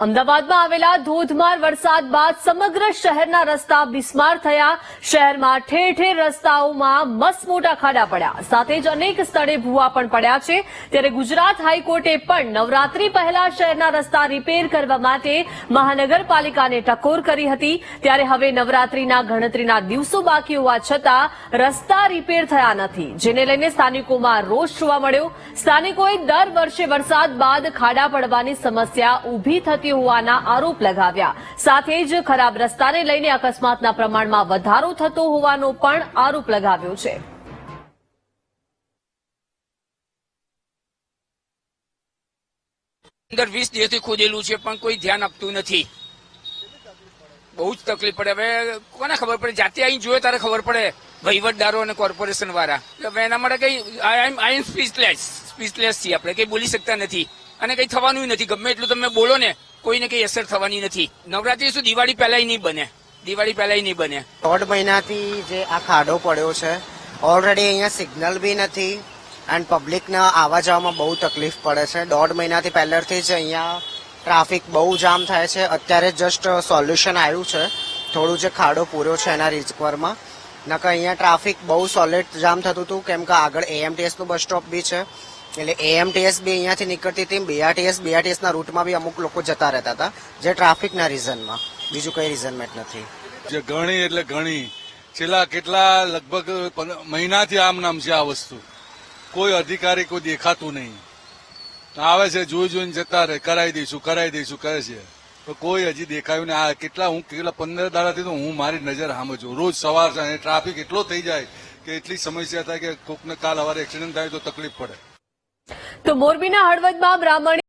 અમદાવાદમાં આવેલા ધોધમાર વરસાદ બાદ સમગ્ર શહેરના રસ્તા બિસ્માર થયા. શહેરમાં ઠેર ઠેર રસ્તાઓમાં મસમોટા ખાડા પડ્યા. સાથે જ અનેક સ્થળે ભૂવા પણ પડ્યા છે. ત્યારે ગુજરાત હાઈકોર્ટે પણ નવરાત્રી પહેલા શહેરના રસ્તા રિપેર કરવા માટે મહાનગરપાલિકાને ટકોર કરી હતી. ત્યારે હવે નવરાત્રીના ગણતરીના દિવસો બાકી હોવા છતાં રસ્તા રિપેર થયા નથી, જેને લઈને સ્થાનિકોમાં રોષ જોવા મળ્યો. સ્થાનિકોએ દર વર્ષે વરસાદ બાદ ખાડા પડવાની સમસ્યા ઊભી થતી હોવાના આરોપ લગાવ્યા. સાથે જ ખરાબ રસ્તાને લઈને અકસ્માતના પ્રમાણમાં વધારો થતો હોવાનો પણ આરોપ લગાવ્યો છે. અંદર વીસ દિવસથી ખોદેલું છે, પણ કોઈ ધ્યાન આપતું નથી. બહુ જ તકલીફ પડે. હવે કોને ખબર પડે? જાતે અહીં જોયે તારે ખબર પડે. વહીવટદારો અને કોર્પોરેશન વાળા. હવે એના માટે કઈ આઈ એમ સ્પીચલેસ સ્પીચલેસ છીએ આપણે. કઈ બોલી શકતા નથી. અને કઈ થવાનું નથી. ગમે એટલું તમે બોલો ને, કોઈને કઈ અસર થવાની નથી. નવરાત્રી શું દિવાળી પહેલાય નહીં બને. દિવાળી પહેલાય નહીં બને. દોઢ મહિનાથી જે આ ખાડો પડ્યો છે ઓલરેડી અહીંયા સિગ્નલ બી નથી એન્ડ પબ્લિકને આવવા જવામાં બહુ તકલીફ પડે છે. દોઢ મહિનાથી પહેલાંથી જ અહીંયા ટ્રાફિક બહુ જામ થાય છે. અત્યારે જસ્ટ સોલ્યુશન આવ્યું છે. થોડું જે ખાડો પૂર્યો છે એના રિઝકવરમાં. નકર અહીંયા ટ્રાફિક બહુ સોલિડ જામ થતું હતું. કેમ કે આગળ એએમટીએસનું બસ સ્ટોપ બી છે. એટલે એએમટીએસ બી અહીંયાથી નીકળતી હતી. બીઆરટીએસ બીઆરટીએસ ના રૂટમાં બી અમુક લોકો જતા રહેતા હતા, જે ટ્રાફિકના રીઝનમાં બીજું કઈ રીઝનમેન્ટ નથી. જે ઘણી એટલે ઘણી છેલ્લા કેટલા લગભગ મહિનાથી આમ નામ છે આ વસ્તુ. કોઈ અધિકારી કોઈ દેખાતું નહીં. આવે છે, જોઈ જોઈને જતા રહે, કરાવી દઈશું કરાવી દઈશું, કહે છે. તો કોઈ હજી દેખાયું ને આ કેટલા, હું કેટલા પંદર દાડાથી તો હું મારી નજર સામે છું રોજ સવાર ટ્રાફિક એટલો થઈ જાય કે એટલી સમસ્યા થાય કે કોકને કાલ સવારે એક્સિડન્ટ થાય તો તકલીફ પડે. તો મોરબીના હળવદમાં બ્રાહ્મણી